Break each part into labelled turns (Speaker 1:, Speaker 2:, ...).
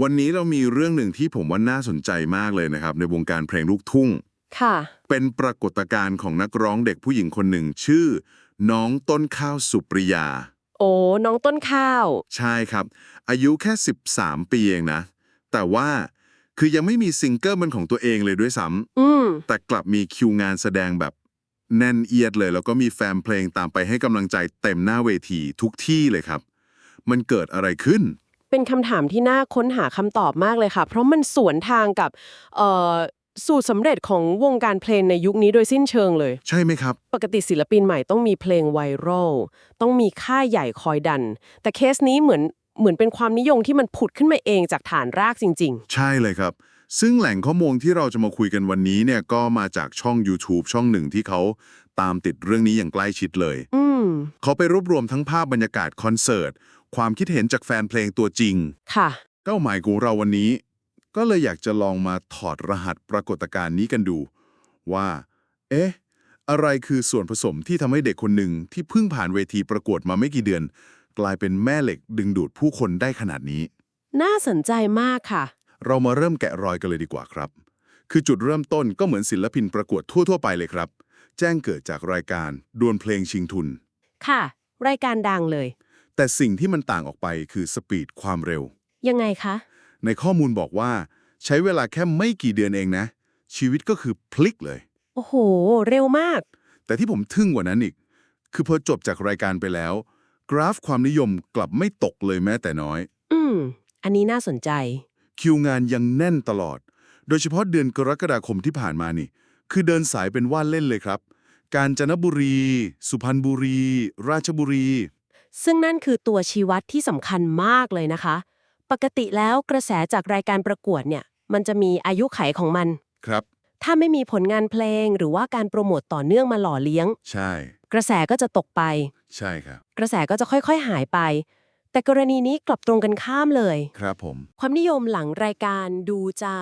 Speaker 1: วันนี้เรามีเรื่องหนึ่งที่ผมว่าน่าสนใจมากเลยนะครับ ในวงการเพลงลูกทุ่ง
Speaker 2: ค่ะ
Speaker 1: เป็นปรากฏการณ์ของนักร้องเด็กผู้หญิงคนหนึ่งชื่อ น้องต้นข้าวสุปริยา
Speaker 2: โอ้ น้องต้นข้าว
Speaker 1: ใช่ครับ อายุแค่ 13 ปีเองนะ แต่ว่าคือยังไม่มีซิงเกิลเป็นของตัวเองเลยด้วยซ้
Speaker 2: อืมำ
Speaker 1: แต่กลับมีคิวงานแสดงแบบแน่นเอียดเลย แล้วก็มีแฟนเพลงตามไปให้กำลังใจเต็มหน้าเวทีทุกที่เลยครับ มันเกิดอะไรขึ้น
Speaker 2: เป็นคำถามที่น่าค้นหาคำตอบมากเลยค่ะ เพราะมันสวนทางกับเอ่อสูตรสำเร็จของวงการเพลงในยุคนี้โดยสิ้นเชิงเลย
Speaker 1: ใช่ไหมครับ
Speaker 2: ปกติศิลปินใหม่ต้องมีเพลงไวรัลต้องมีค่ายใหญ่คอยดัน แต่เคสนี้เหมือนเหมือนเป็นความนิยมที่มันผุดขึ้นมาเองจากฐานรากจริง
Speaker 1: ใช่เลยครับ ซึ่งแหล่งข้อมูลที่เราจะมาคุยกันวันนี้เนี่ยก็มาจากช่อง YouTube ช่องหนึ่งที่เขาตามติดเรื่องนี้อย่างใกล้ชิดเลย
Speaker 2: ๆอืม
Speaker 1: เขาไปรวบรวมทั้งภาพบรรยากาศคอนเสิร์ต ความคิดเห็นจากแฟนเพลงตัวจริง
Speaker 2: ค่ะ
Speaker 1: เป้าหมายของเราวันนี้ ก็เลยอยากจะลองมาถอดรหัสปรากฏการณ์นี้กันดู ว่า เอ๊ะ อะไรคือส่วนผสมที่ทำให้เด็กคนหนึ่งที่เพิ่งผ่านเวทีประกวดมาไม่กี่เดือน กลายเป็นแม่เหล็กดึงดูดผู้คนได้ขนาดนี้
Speaker 2: น่าสนใจมากค่ะ
Speaker 1: เรามาเริ่มแกะรอยกันเลยดีกว่าครับ คือจุดเริ่มต้นก็เหมือนศิลปินประกวดทั่วๆไปเลยครับ แจ้งเกิดจากรายการดวลเพลงชิงทุน
Speaker 2: ค่ะ รายการดังเลย
Speaker 1: แต่สิ่งที่มันต่างออกไปคือสปีดความเร็ว
Speaker 2: ยังไงคะ
Speaker 1: ในข้อมูลบอกว่า ใช้เวลาแค่ไม่กี่เดือนเองนะ ชีวิตก็คือพลิกเลย
Speaker 2: โอ้โห เร็วมาก
Speaker 1: แต่ที่ผมทึ่งกว่านั้นอีก คือพอจบจากรายการไปแล้ว กราฟความนิยมกลับไม่ตกเลยแม้แต่น้อย
Speaker 2: อืม อันนี้น่าสนใจ
Speaker 1: คิวงานยังแน่นตลอด โดยเฉพาะเดือนกรกฎาคมที่ผ่านมานี่ คือเดินสายเป็นว่านเล่นเลยครับ กาญจนบุรี สุพรรณบุรี ราชบุรี
Speaker 2: ซึ่งนั่นคือตัวชี้วัดที่สำคัญมากเลยนะคะ ปกติแล้วกระแสจากรายการประกวดเนี่ย มันจะมีอายุไขของมัน
Speaker 1: ครับ
Speaker 2: ถ้าไม่มีผลงานเพลงหรือว่าการโปรโมตต่อเนื่องมาหล่อเลี้ยง
Speaker 1: ใช่
Speaker 2: กระแสก็จะตกไป
Speaker 1: ใช่ครับ
Speaker 2: กระแสก็จะค่อยๆ หายไป แต่กรณีนี้กลับตรงกันข้ามเลย
Speaker 1: ครับผม
Speaker 2: ความนิยมหลังรายการดูจะ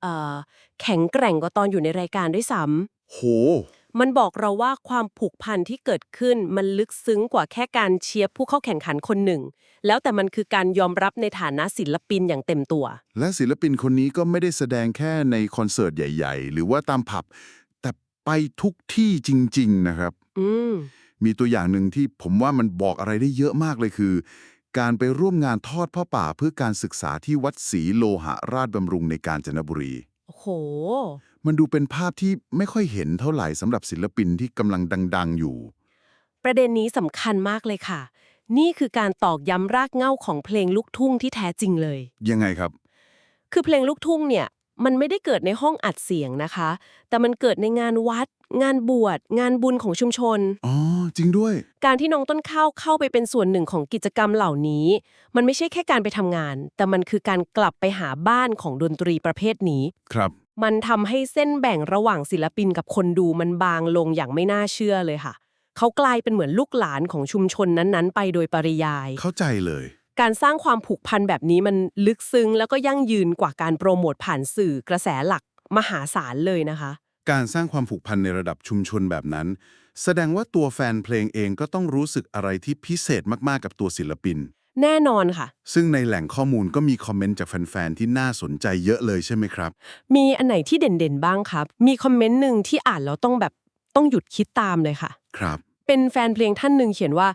Speaker 2: เอ่อแข็งแกร่งกว่าตอนอยู่ในรายการด้วยซ้ำ
Speaker 1: โห
Speaker 2: มันบอกเราว่าความผูกพันที่เกิดขึ้นมันลึกซึ้งกว่าแค่การเชียร์ผู้เข้าแข่งขันคนหนึ่ง แล้วแต่มันคือการยอมรับในฐานะศิลปินอย่างเต็มตัว
Speaker 1: และศิลปินคนนี้ก็ไม่ได้แสดงแค่ในคอนเสิร์ตใหญ่ ๆ หรือว่าตามผับ แต่ไปทุกที่จริง ๆ นะครับ
Speaker 2: อืม
Speaker 1: มีตัวอย่างหนึ่งที่ผมว่ามันบอกอะไรได้เยอะมากเลยคือ การไปร่วมงานทอดผ้าป่าเพื่อการศึกษาที่วัดศรีโลหะราชบำรุงในกาญจนบุรี
Speaker 2: โอ้โห
Speaker 1: มันดูเป็นภาพที่ไม่ค่อยเห็นเท่าไหร่สำหรับศิลปินที่กำลังดัง ๆ อยู่
Speaker 2: ประเด็นนี้สำคัญมากเลยค่ะ นี่คือการตอกย้ำรากเหง้าของเพลงลูกทุ่งที่แท้จริงเลย
Speaker 1: ยังไงครับ
Speaker 2: คือเพลงลูกทุ่งเนี่ย มันไม่ได้เกิดในห้องอัดเสียงนะคะ แต่มันเกิดในงานวัด งานบวช งานบุญของชุมชน
Speaker 1: อ๋อ จริงด้วย
Speaker 2: การที่น้องต้นข้าวเข้าไปเป็นส่วนหนึ่งของกิจกรรมเหล่านี้ มันไม่ใช่แค่การไปทำงาน แต่มันคือการกลับไปหาบ้านของดนตรีประเภทนี้
Speaker 1: ครับ
Speaker 2: มันทำให้เส้นแบ่งระหว่างศิลปินกับคนดูมันบางลงอย่างไม่น่าเชื่อเลยค่ะ เขากลายเป็นเหมือนลูกหลานของชุมชนนั้นๆ ไปโดยปริยาย
Speaker 1: เข้าใจเลย
Speaker 2: การสร้างความผูกพันแบบนี้มันลึกซึ้งแล้วก็ยั่งยืนกว่าการโปรโมทผ่านสื่อกระแสหลักมหาศาลเลยนะคะ
Speaker 1: การสร้างความผูกพันในระดับชุมชนแบบนั้น แสดงว่าตัวแฟนเพลงเองก็ต้องรู้สึกอะไรที่พิเศษมากๆกับตัวศิลปิน
Speaker 2: แน่นอนค่ะ
Speaker 1: ซึ่งในแหล่งข้อมูลก็มีคอมเมนต์จากแฟนๆที่น่าสนใจเยอะเลยใช่ไหมครับ
Speaker 2: มีอันไหนที่เด่นๆบ้างครับ มีคอมเมนต์หนึ่งที่อ่านแล้วต้องแบบต้องหยุดคิดตามเลยค่ะ
Speaker 1: ครับ
Speaker 2: เป็นแฟนเพลงท่านหนึ่งเขียนว่า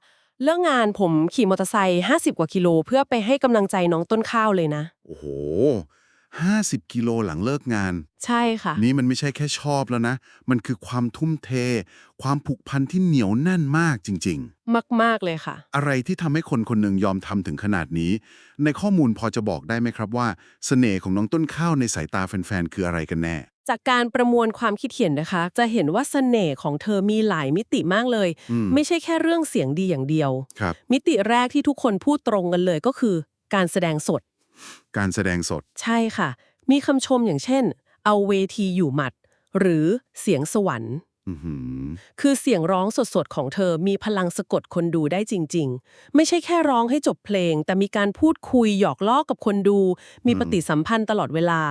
Speaker 2: เลิกงานผมขี่มอเตอร์ไซค์50 กว่ากิโล เพื่อไปให้กำลังใจน้องต้นข้าวเลยนะ
Speaker 1: โอ้โห 50 กิโลหลังเลิกงาน
Speaker 2: ใช่ค่ะ
Speaker 1: นี่มันไม่ใช่แค่ชอบแล้วนะ มันคือความทุ่มเท ความผูกพันที่เหนียวแน่นมากจริง
Speaker 2: มาก ๆ เลยค่ะ
Speaker 1: ๆ อะไรที่ทำให้คนคนหนึ่งยอมทำถึงขนาดนี้ ในข้อมูลพอจะบอกได้ไหมครับว่า เสน่ห์ของน้องต้นข้าวในสายตาแฟนๆ คืออะไรกันแน่
Speaker 2: จากการประมวลความคิดเห็นนะคะ จะเห็นว่าเสน่ห์ของเธอมีหลายมิติมากเลย
Speaker 1: อืม
Speaker 2: ไม่ใช่แค่เรื่องเสียงดีอย่างเดียว
Speaker 1: ครับ
Speaker 2: มิติแรกที่ทุกคนพูดตรงกันเลยก็คือ การแสดงสด
Speaker 1: การแสดงสด
Speaker 2: ใช่ค่ะ มีคำชมอย่างเช่น เอาเวทีอยู่หมัด หรือเสียงสวรรค์
Speaker 1: อือหือ
Speaker 2: คือเสียงร้องสดๆ ของเธอมีพลังสะกดคนดูได้จริง ๆ ไม่ใช่แค่ร้องให้จบเพลง แต่มีการพูดคุยหยอกล้อกับคนดู มีปฏิสัมพันธ์ตลอดเวลา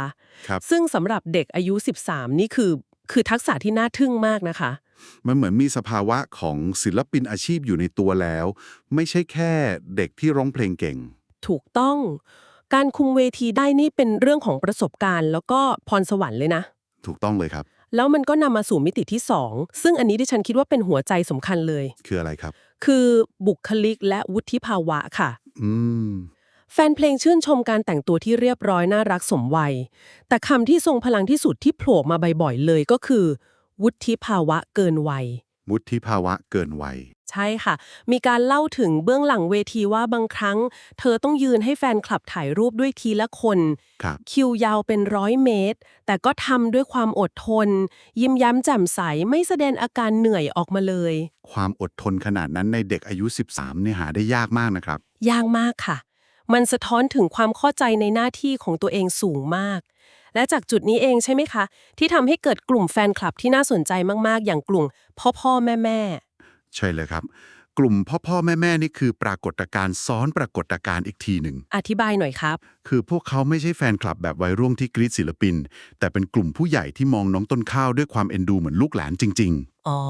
Speaker 1: ครับ
Speaker 2: ซึ่งสำหรับเด็กอายุ 13 นี่คือคือทักษะที่น่าทึ่งมากนะคะ
Speaker 1: มันเหมือนมีสภาวะของศิลปินอาชีพอยู่ในตัวแล้ว ไม่ใช่แค่เด็กที่ร้องเพลงเก่ง
Speaker 2: ถูกต้อง การคุมเวทีได้นี่เป็นเรื่องของประสบการณ์ แล้วก็พรสวรรค์เลยนะ
Speaker 1: ถูกต้องเลยครับ
Speaker 2: แล้วมันก็นำมาสู่มิติที่ 2 ซึ่งอันนี้ที่ฉันคิดว่าเป็นหัวใจสำคัญเลย
Speaker 1: คืออะไรครับ
Speaker 2: คือบุคลิกและวุฒิภาวะค่ะ
Speaker 1: อืม
Speaker 2: แฟนเพลงชื่นชมการแต่งตัวที่เรียบร้อยน่ารักสมวัย แต่คำที่ทรงพลังที่สุดที่โผล่มาบ่อยๆเลยก็คือ วุฒิภาวะเกินวัย
Speaker 1: มุทิภาวะเกินวัย
Speaker 2: ใช่ค่ะ มีการเล่าถึงเบื้องหลังเวทีว่าบางครั้ง เธอต้องยืนให้แฟนคลับถ่ายรูปด้วยทีละคน
Speaker 1: ครับ
Speaker 2: คิวยาวเป็นร้อยเมตร แต่ก็ทำด้วยความอดทน ยิ้มย้ำแจ่มใสไม่แสดงอาการเหนื่อยออกมาเลย
Speaker 1: ความอดทนขนาดนั้นในเด็กอายุ 13เนี่ยหาได้ยากมากนะครับ
Speaker 2: ยากมากค่ะ มันสะท้อนถึงความเข้าใจในหน้าที่ของตัวเองสูงมาก และจากจุดนี้เองใช่ไหมคะ ที่ทำให้เกิดกลุ่มแฟนคลับที่น่าสนใจมากๆ อย่างกลุ่มพ่อพ่อแม่แม่
Speaker 1: ใช่เลยครับ กลุ่มพ่อพ่อแม่แม่นี่คือปรากฏการณ์ซ้อนปรากฏการณ์อีกทีหนึ่ง
Speaker 2: อธิบายหน่อยครับ
Speaker 1: คือพวกเขาไม่ใช่แฟนคลับแบบวัยรุ่นที่กรีดศิลปิน แต่เป็นกลุ่มผู้ใหญ่ที่มองน้องต้นข้าวด้วยความเอ็นดูเหมือนลูกหลานจริง
Speaker 2: อ๋อ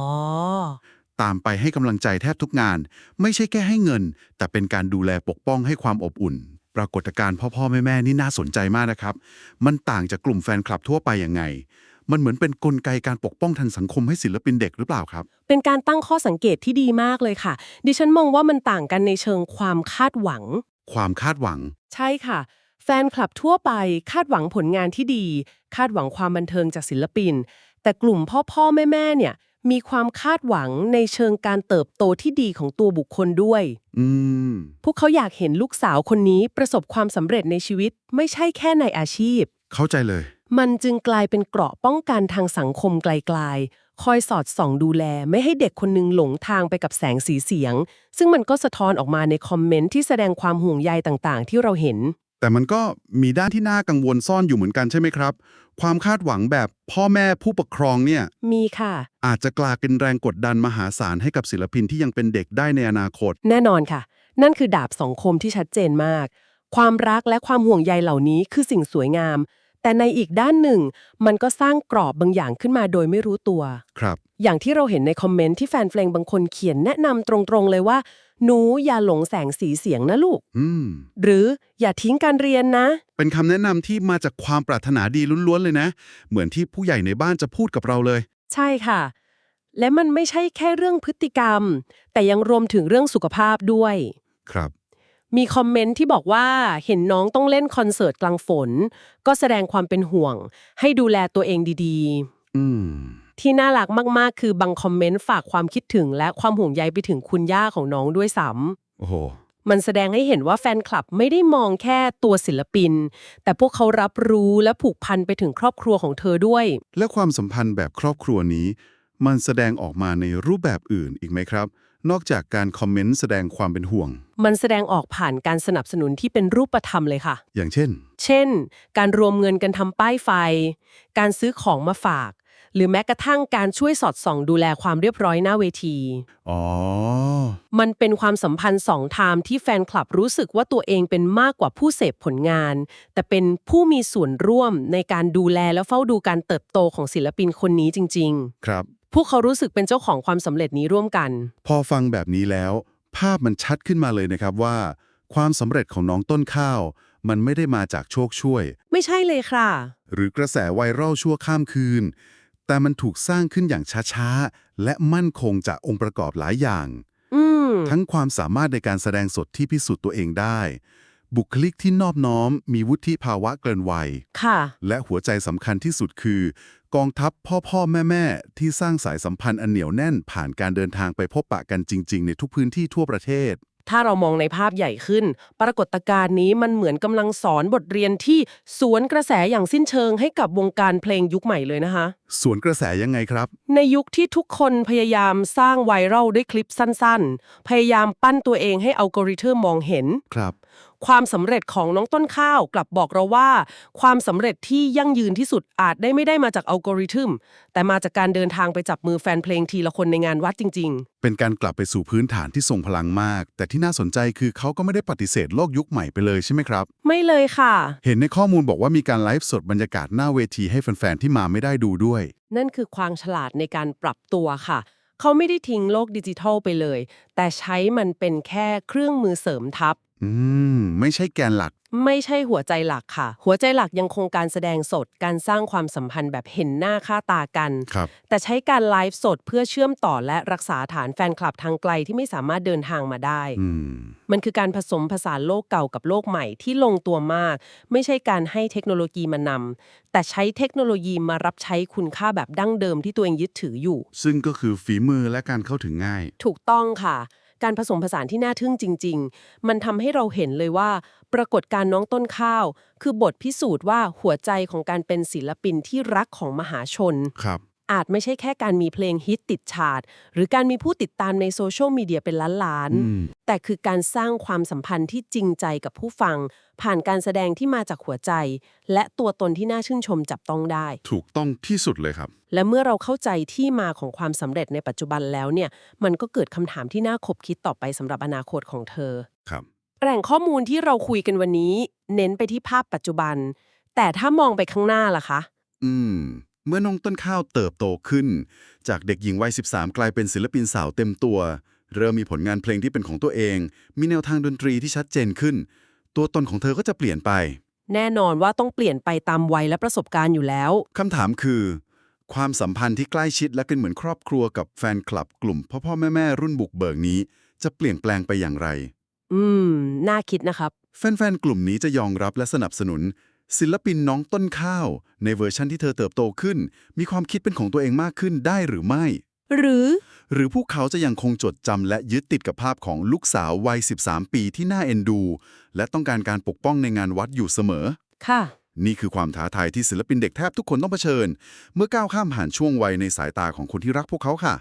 Speaker 1: ๆ ตามไปให้กำลังใจแทบทุกงาน ไม่ใช่แค่ให้เงิน แต่เป็นการดูแลปกป้องให้ความอบอุ่น ปรากฏการณ์พ่อพ่อแม่แม่นี่น่าสนใจมากนะครับ มันต่างจากกลุ่มแฟนคลับทั่วไปยังไง มันเหมือนเป็นนกลไกการปกป้องทางสังคมให้ศิลปินเด็กหรือเปล่าครับ
Speaker 2: เป็นการตั้งข้อสังเกตที่ดีมากเลยค่ะ ดิฉันมองว่ามันต่างกันในเชิงความคาดหวัง
Speaker 1: ความคาดหวัง
Speaker 2: ใช่ค่ะ แฟนคลับทั่วไปคาดหวังผลงานที่ดี คาดหวังความบันเทิงจากศิลปิน แต่กลุ่มพ่อพ่อแม่แม่เนี่ย มีความคาดหวังในเชิงการเติบโตที่ดีของตัวบุคคลด้วย
Speaker 1: อืม
Speaker 2: พวกเขาอยากเห็นลูกสาวคนนี้ประสบความสำเร็จในชีวิต ไม่ใช่แค่ในอาชีพ
Speaker 1: เข้าใจเลย
Speaker 2: มันจึงกลายเป็นเกราะป้องกันทางสังคมไกลๆ คอยสอดส่องดูแลไม่ให้เด็กคนหนึงหลงทางไปกับแสงสีเสียง ซึ่งมันก็สะท้อนออกมาในคอมเมนต์ที่แสดงความห่วงใยต่างๆ ที่เราเห็น
Speaker 1: แต่มันก็มีด้านที่น่ากังวลซ่อนอยู่เหมือนกันใช่ไหมครับ ความคาดหวังแบบพ่อแม่ผู้ปกครองเนี่ย
Speaker 2: มีค่ะ
Speaker 1: อาจจะกลายเป็นแรงกดดันมหาศาลให้กับศิลปินที่ยังเป็นเด็กได้ในอนาคต
Speaker 2: แน่นอนค่ะ นั่นคือดาบสองคมที่ชัดเจนมาก ความรักและความห่วงใยเหล่านี้คือสิ่งสวยงาม แต่ในอีกด้านหนึ่ง มันก็สร้างกรอบบางอย่างขึ้นมาโดยไม่รู้ตัว
Speaker 1: ครับ
Speaker 2: อย่างที่เราเห็นในคอมเมนต์ที่แฟนเพลงบางคนเขียนแนะนำตรงๆเลยว่า หนูอย่าหลงแสงสีเสียงนะลูก
Speaker 1: อืม
Speaker 2: หรืออย่าทิ้งการเรียนนะ
Speaker 1: เป็นคำแนะนำที่มาจากความปรารถนาดีล้วนๆเลยนะ เหมือนที่ผู้ใหญ่ในบ้านจะพูดกับเราเลย
Speaker 2: ใช่ค่ะ และมันไม่ใช่แค่เรื่องพฤติกรรม แต่ยังรวมถึงเรื่องสุขภาพด้วย
Speaker 1: ครับ
Speaker 2: มีคอมเมนต์ที่บอกว่าเห็นน้องต้องเล่นคอนเสิร์ตกลางฝน ก็แสดงความเป็นห่วง ให้ดูแลตัวเองดี
Speaker 1: อืม
Speaker 2: ๆที่น่ารักมากๆ คือบางคอมเมนต์ฝากความคิดถึง และความห่วงใยไปถึงคุณย่าของน้องด้วยซ้ำ
Speaker 1: โอ้โห
Speaker 2: มันแสดงให้เห็นว่าแฟนคลับไม่ได้มองแค่ตัวศิลปิน แต่พวกเขารับรู้และผูกพันไปถึงครอบครัวของเธอด้วย
Speaker 1: และความสัมพันธ์แบบครอบครัวนี้ มันแสดงออกมาในรูปแบบอื่นอีกไหมครับ นอกจากการคอมเมนต์แสดงความเป็นห่วง
Speaker 2: มันแสดงออกผ่านการสนับสนุนที่เป็นรูปธรรมเลยค่ะ
Speaker 1: อย่างเช่น
Speaker 2: เช่น การรวมเงินกันทำป้ายไฟ การซื้อของมาฝาก หรือแม้กระทั่งการช่วยสอดส่องดูแลความเรียบร้อยหน้าเวที
Speaker 1: อ๋อ
Speaker 2: มันเป็นความสัมพันธ์สองทามที่แฟนคลับรู้สึกว่าตัวเองเป็นมากกว่าผู้เสพผลงาน แต่เป็นผู้มีส่วนร่วมในการดูแลและเฝ้าดูการเติบโตของศิลปินคนนี้จริง
Speaker 1: ครับ
Speaker 2: ๆ พวกเขารู้สึกเป็นเจ้าของความสำเร็จนี้ร่วมกัน
Speaker 1: พอฟังแบบนี้แล้ว ภาพมันชัดขึ้นมาเลยนะครับว่า ความสำเร็จของน้องต้นข้าว มันไม่ได้มาจากโชคช่วย
Speaker 2: ไม่ใช่เลยค่ะ
Speaker 1: หรือกระแสไวรัลชั่วข้ามคืน แต่มันถูกสร้างขึ้นอย่างช้าๆ และมั่นคงจากองค์ประกอบหลายอย่าง
Speaker 2: อืม
Speaker 1: ทั้งความสามารถในการแสดงสดที่พิสูจน์ตัวเองได้ บุคลิกที่นอบน้อม มีวุฒิภาวะเกินวัย
Speaker 2: ค่ะ
Speaker 1: และหัวใจสำคัญที่สุดคือ กองทัพพ่อพ่อแม่แม่ๆที่สร้างสายสัมพันธ์อันเหนียวแน่นผ่านการเดินทางไปพบปะกันจริง ๆ ในทุกพื้นที่ทั่วประเทศ
Speaker 2: ถ้าเรามองในภาพใหญ่ขึ้น ปรากฏการณ์นี้มันเหมือนกำลังสอนบทเรียนที่สวนกระแสอย่างสิ้นเชิงให้กับวงการเพลงยุคใหม่เลยนะคะ
Speaker 1: สวนกระแสยังไงครับ
Speaker 2: ในยุคที่ทุกคนพยายามสร้างไวรัลด้วยคลิปสั้นๆ พยายามปั้นตัวเองให้อัลกอริทึมมองเห็น
Speaker 1: ครับ
Speaker 2: ความสำเร็จของน้องต้นข้าวกลับบอกเราว่า ความสำเร็จที่ยั่งยืนที่สุดอาจได้ไม่ได้มาจากอัลกอริทึม แต่มาจากการเดินทางไปจับมือแฟนเพลงทีละคนในงานวัดจริง
Speaker 1: เป็นการกลับไปสู่พื้นฐานที่ทรงพลังมาก แต่ที่น่าสนใจคือเขาก็ไม่ได้ปฏิเสธโลกยุคใหม่ไปเลยใช่ไหมครับ
Speaker 2: ๆไม่เลยค่ะ
Speaker 1: เห็นในข้อมูลบอกว่ามีการไลฟ์สดบรรยากาศหน้าเวทีให้แฟนๆที่มาไม่ได้ดูด้วย
Speaker 2: นั่นคือความฉลาดในการปรับตัวค่ะ เขาไม่ได้ทิ้งโลกดิจิทัลไปเลย แต่ใช้มันเป็นแค่เครื่องมือเสริมทัพ
Speaker 1: อืม ไม่ใช่แกนหลัก
Speaker 2: ไม่ใช่หัวใจหลักค่ะ หัวใจหลักยังคงการแสดงสด การสร้างความสัมพันธ์แบบเห็นหน้าค่าตากัน
Speaker 1: ครับ
Speaker 2: แต่ใช้การไลฟ์สดเพื่อเชื่อมต่อและรักษาฐานแฟนคลับทางไกลที่ไม่สามารถเดินทางมาได้
Speaker 1: อืม
Speaker 2: มันคือการผสมผสานโลกเก่ากับโลกใหม่ที่ลงตัวมาก ไม่ใช่การให้เทคโนโลยีมานำแต่ใช้เทคโนโลยีมารับใช้คุณค่าแบบดั้งเดิมที่ตัวเองยึดถืออยู่
Speaker 1: ซึ่งก็คือฝีมือและการเข้าถึงง่าย
Speaker 2: ถูกต้องค่ะ การผสมผสานที่น่าทึ่งจริง ๆ มันทำให้เราเห็นเลยว่า ปรากฏการณ์น้องต้นข้าว คือบทพิสูจน์ว่าหัวใจของการเป็นศิลปินที่รักของมหาชน
Speaker 1: ครับ
Speaker 2: อาจไม่ใช่แค่การมีเพลงฮิตติดชาร์ตหรือการมีผู้ติดตามในโซเชียลมีเดียเป็นล้าน
Speaker 1: อืม
Speaker 2: ๆแต่คือการสร้างความสัมพันธ์ที่จริงใจกับผู้ฟัง ผ่านการแสดงที่มาจากหัวใจ และตัวตนที่น่าชื่นชมจับต้องได้
Speaker 1: ถูกต้องที่สุดเลยครับ
Speaker 2: และเมื่อเราเข้าใจที่มาของความสำเร็จในปัจจุบันแล้วเนี่ย มันก็เกิดคำถามที่น่าคบคิดต่อไปสำหรับอนาคตของเธอ
Speaker 1: ครับ
Speaker 2: แหล่งข้อมูลที่เราคุยกันวันนี้ เน้นไปที่ภาพปัจจุบัน แต่ถ้ามองไปข้างหน้าล่ะคะ
Speaker 1: อืม เมื่อน้องต้นข้าวเติบโตขึ้น จากเด็กหญิงวัย 13 กลายเป็นศิลปินสาวเต็มตัว เริ่มมีผลงานเพลงที่เป็นของตัวเอง มีแนวทางดนตรีที่ชัดเจนขึ้น ตัวตนของเธอก็จะเปลี่ยนไป
Speaker 2: แน่นอนว่าต้องเปลี่ยนไปตามวัยและประสบการณ์อยู่แล้ว
Speaker 1: คำถามคือ ความสัมพันธ์ที่ใกล้ชิดและเป็นเหมือนครอบครัวกับแฟนคลับกลุ่มพ่อพ่อแม่แม่รุ่นบุกเบิกนี้ จะเปลี่ยนแปลงไปอย่างไร
Speaker 2: อืม น่าคิดนะครับ
Speaker 1: แฟนๆ กลุ่มนี้จะยอมรับและสนับสนุน ศิลปินน้องต้นข้าว ในเวอร์ชั่นที่เธอเติบโตขึ้น มีความคิดเป็นของตัวเองมากขึ้นได้หรือไม่
Speaker 2: หรือ
Speaker 1: หรือพวกเขาจะยังคงจดจำและยึดติดกับภาพของลูกสาววัย 13 ปีที่น่าเอ็นดู และต้องการการปกป้องในงานวัดอยู่เสมอ
Speaker 2: ค่ะ
Speaker 1: นี่คือความท้าทายที่ศิลปินเด็กแทบทุกคนต้องเผชิญ เมื่อก้าวข้ามผ่านช่วงวัยในสายตาของคนที่รักพวกเขาค่ะ